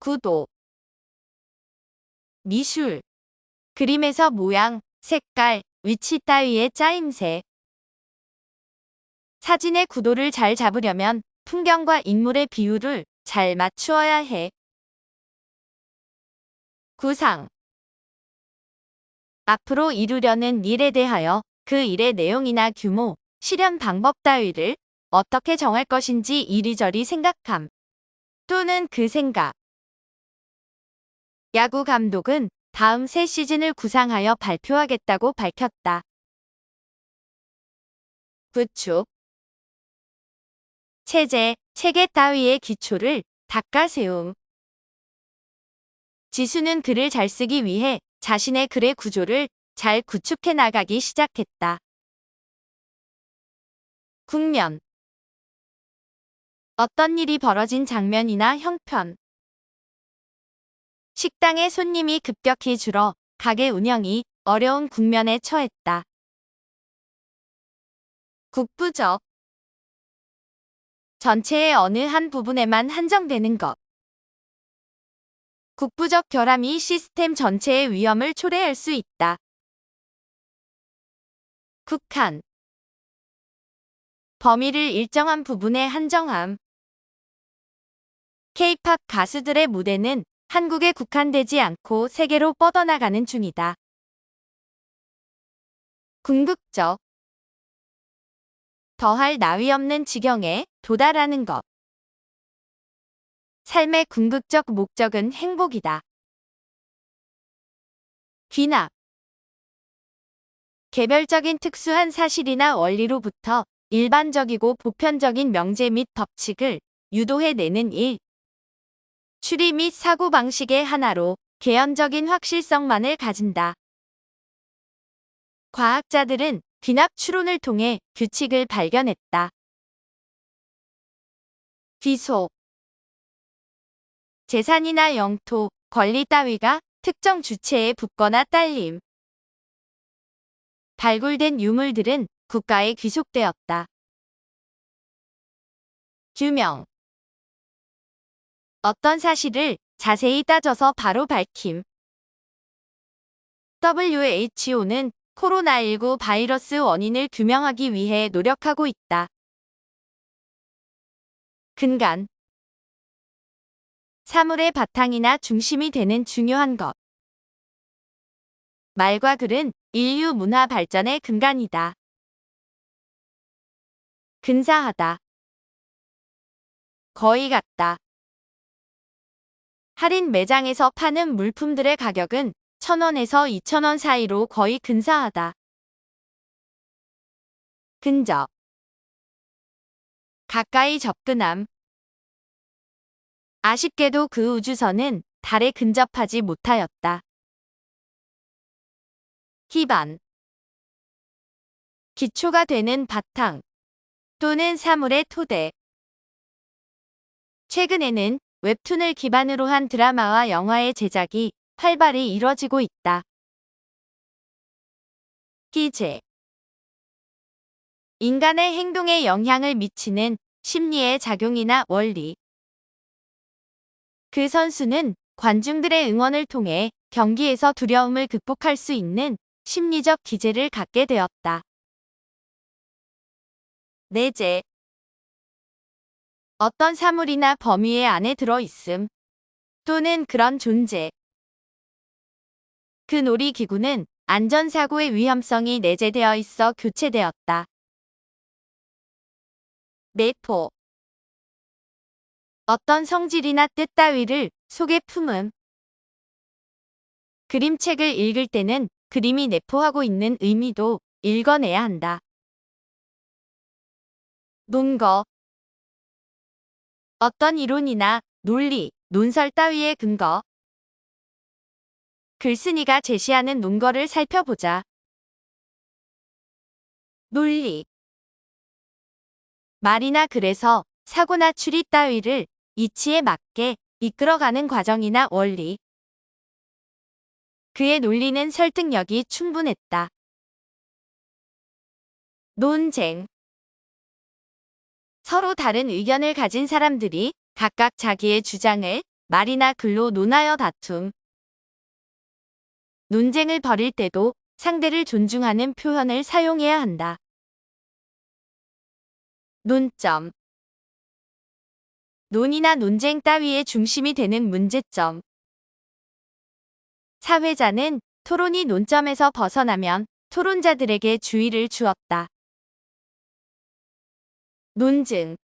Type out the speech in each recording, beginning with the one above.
구도 미술 그림에서 모양, 색깔, 위치 따위의 짜임새 사진의 구도를 잘 잡으려면 풍경과 인물의 비율을 잘 맞추어야 해. 구상 앞으로 이루려는 일에 대하여 그 일의 내용이나 규모, 실현 방법 따위를 어떻게 정할 것인지 이리저리 생각함. 또는 그 생각. 야구 감독은 다음 새 시즌을 구상하여 발표하겠다고 밝혔다. 구축 체제, 체계 따위의 기초를 닦아 세움. 지수는 글을 잘 쓰기 위해 자신의 글의 구조를 잘 구축해 나가기 시작했다. 국면 어떤 일이 벌어진 장면이나 형편 식당에 손님이 급격히 줄어 가게 운영이 어려운 국면에 처했다. 국부적 전체의 어느 한 부분에만 한정되는 것. 국부적 결함이 시스템 전체의 위험을 초래할 수 있다. 국한 범위를 일정한 부분에 한정함. K-팝 가수들의 무대는 한국에 국한되지 않고 세계로 뻗어나가는 중이다. 궁극적 더할 나위 없는 지경에 도달하는 것. 삶의 궁극적 목적은 행복이다. 귀납 개별적인 특수한 사실이나 원리로부터 일반적이고 보편적인 명제 및 법칙을 유도해내는 일. 추리 및 사고방식의 하나로 개연적인 확실성만을 가진다. 과학자들은 귀납 추론을 통해 규칙을 발견했다. 귀소 재산이나 영토, 권리 따위가 특정 주체에 붙거나 딸림. 발굴된 유물들은 국가에 귀속되었다. 규명 어떤 사실을 자세히 따져서 바로 밝힘. WHO는 코로나19 바이러스 원인을 규명하기 위해 노력하고 있다. 근간 사물의 바탕이나 중심이 되는 중요한 것. 말과 글은 인류 문화 발전의 근간이다. 근사하다. 거의 같다. 할인 매장에서 파는 물품들의 가격은 1,000원에서 2,000원 사이로 거의 근사하다. 근접 가까이 접근함 아쉽게도 그 우주선은 달에 근접하지 못하였다. 기반 기초가 되는 바탕 또는 사물의 토대 최근에는 웹툰을 기반으로 한 드라마와 영화의 제작이 활발히 이뤄지고 있다. 기재 인간의 행동에 영향을 미치는 심리의 작용이나 원리 그 선수는 관중들의 응원을 통해 경기에서 두려움을 극복할 수 있는 심리적 기제를 갖게 되었다. 내재 어떤 사물이나 범위의 안에 들어 있음 또는 그런 존재 그 놀이기구는 안전사고의 위험성이 내재되어 있어 교체되었다. 내포 어떤 성질이나 뜻 따위를 속에 품음. 그림책을 읽을 때는 그림이 내포하고 있는 의미도 읽어내야 한다. 논거 어떤 이론이나 논리, 논설 따위의 근거 글쓴이가 제시하는 논거를 살펴보자. 논리 말이나 글에서 사고나 추리 따위를 이치에 맞게 이끌어가는 과정이나 원리. 그의 논리는 설득력이 충분했다. 논쟁 서로 다른 의견을 가진 사람들이 각각 자기의 주장을 말이나 글로 논하여 다툼. 논쟁을 벌일 때도 상대를 존중하는 표현을 사용해야 한다. 논점 논의나 논쟁 따위의 중심이 되는 문제점. 사회자는 토론이 논점에서 벗어나면 토론자들에게 주의를 주었다. 논증.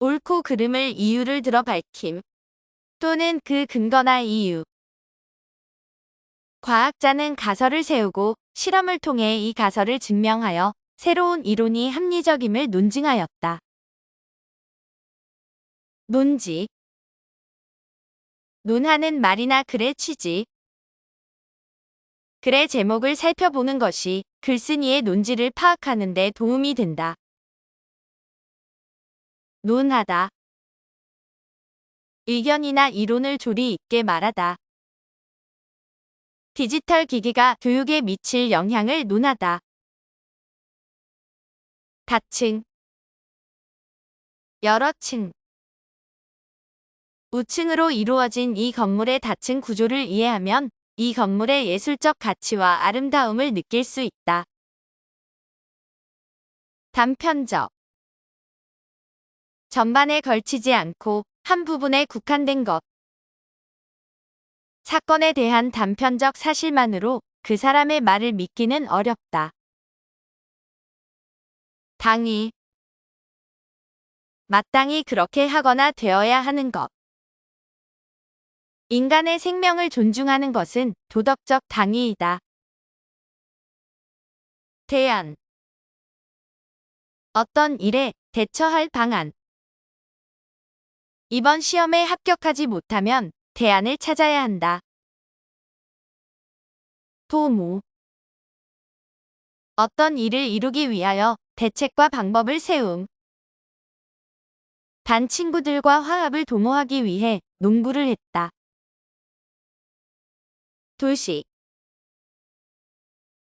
옳고 그름을 이유를 들어 밝힘. 또는 그 근거나 이유. 과학자는 가설을 세우고 실험을 통해 이 가설을 증명하여 새로운 이론이 합리적임을 논증하였다. 논지. 논하는 말이나 글의 취지. 글의 제목을 살펴보는 것이 글쓴이의 논지를 파악하는 데 도움이 된다. 논하다 의견이나 이론을 조리 있게 말하다. 디지털 기기가 교육에 미칠 영향을 논하다. 다층 여러 층 우층으로 이루어진 이 건물의 다층 구조를 이해하면 이 건물의 예술적 가치와 아름다움을 느낄 수 있다. 단편적 전반에 걸치지 않고 한 부분에 국한된 것. 사건에 대한 단편적 사실만으로 그 사람의 말을 믿기는 어렵다. 당이 마땅히 그렇게 하거나 되어야 하는 것. 인간의 생명을 존중하는 것은 도덕적 당위이다. 대안 어떤 일에 대처할 방안 이번 시험에 합격하지 못하면 대안을 찾아야 한다. 도모 어떤 일을 이루기 위하여 대책과 방법을 세움. 반 친구들과 화합을 도모하기 위해 농구를 했다. 도시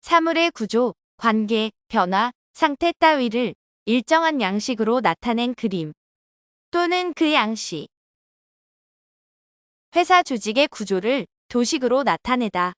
사물의 구조, 관계, 변화, 상태 따위를 일정한 양식으로 나타낸 그림 또는 그 양식 회사 조직의 구조를 도식으로 나타내다.